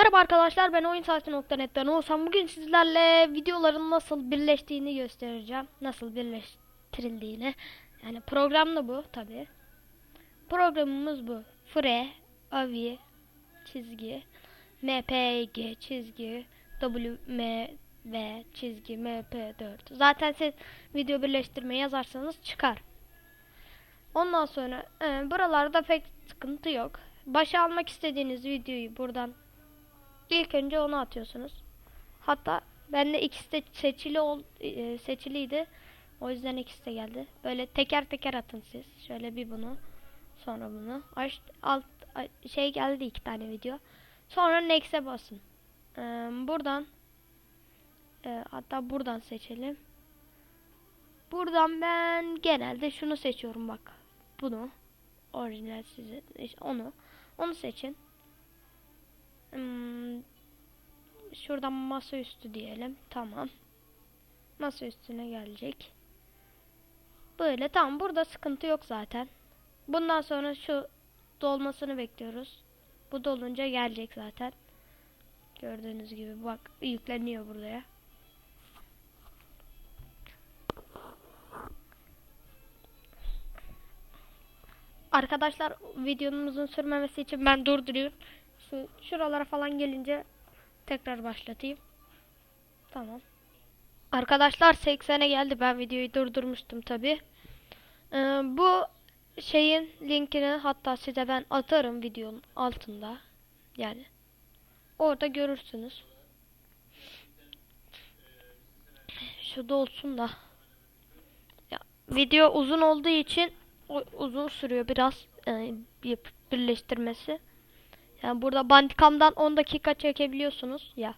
Merhaba arkadaşlar ben oyunsaati.net'ten olsam bugün sizlerle videoların nasıl birleştiğini göstereceğim. Nasıl birleştirildiğini. Yani program da bu tabi. Programımız bu. Fre, Avi, çizgi, MPG, çizgi, WMV, çizgi, MP4. Zaten siz video birleştirme yazarsanız çıkar. Ondan sonra e, buralarda pek sıkıntı yok. Başa almak istediğiniz videoyu buradan ilk önce onu atıyorsunuz. Hatta bende ikisi de seçili ol, e, seçiliydi. O yüzden ikisi de geldi. Böyle teker teker atın siz. Şöyle bir bunu. Sonra bunu. Aç, alt şey geldi iki tane video. Sonra next'e basın. E, buradan e, hatta buradan seçelim. Buradan ben genelde şunu seçiyorum bak. Bunu. Orijinal size. onu. Onu seçin. Şuradan masaüstü diyelim. Tamam. Masa üstüne gelecek. Böyle tamam. Burada sıkıntı yok zaten. Bundan sonra şu dolmasını bekliyoruz. Bu dolunca gelecek zaten. Gördüğünüz gibi bak yükleniyor buraya. Arkadaşlar videomuzun sürmemesi için ben durduruyorum. Şu şuralara falan gelince tekrar başlatayım. Tamam. Arkadaşlar 80'e geldi. Ben videoyu durdurmuştum tabi. bu şeyin linkini hatta size ben atarım videonun altında. Yani orada görürsünüz. Şu da olsun da. Ya, video uzun olduğu için uzun sürüyor biraz e, bir- birleştirmesi. Yani burada Bandicam'dan 10 dakika çekebiliyorsunuz ya.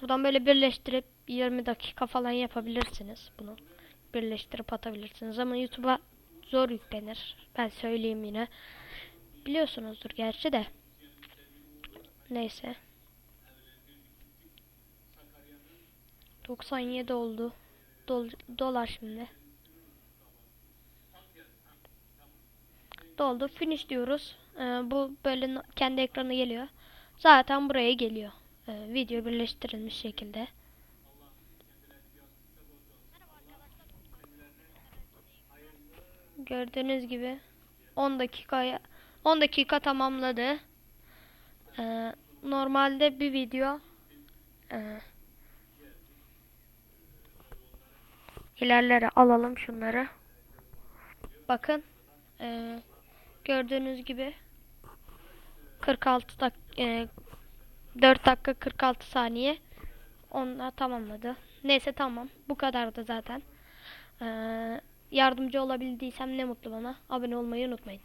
Buradan böyle birleştirip 20 dakika falan yapabilirsiniz bunu. Birleştirip atabilirsiniz ama YouTube'a zor yüklenir. Ben söyleyeyim yine. Biliyorsunuzdur gerçi de. Neyse. 97 oldu. Dol dolar şimdi. Doldu. Finish diyoruz. Ee, bu böyle kendi ekranı geliyor. Zaten buraya geliyor. Ee, video birleştirilmiş şekilde. Gördüğünüz gibi 10 dakikaya 10 dakika tamamladı. Ee, normalde bir video e, ilerlere alalım şunları. Bakın. Ee, gördüğünüz gibi 46 dak e, 4 dakika 46 saniye onunla tamamladı. Neyse tamam. Bu kadardı zaten. Ee, yardımcı olabildiysem ne mutlu bana. Abone olmayı unutmayın.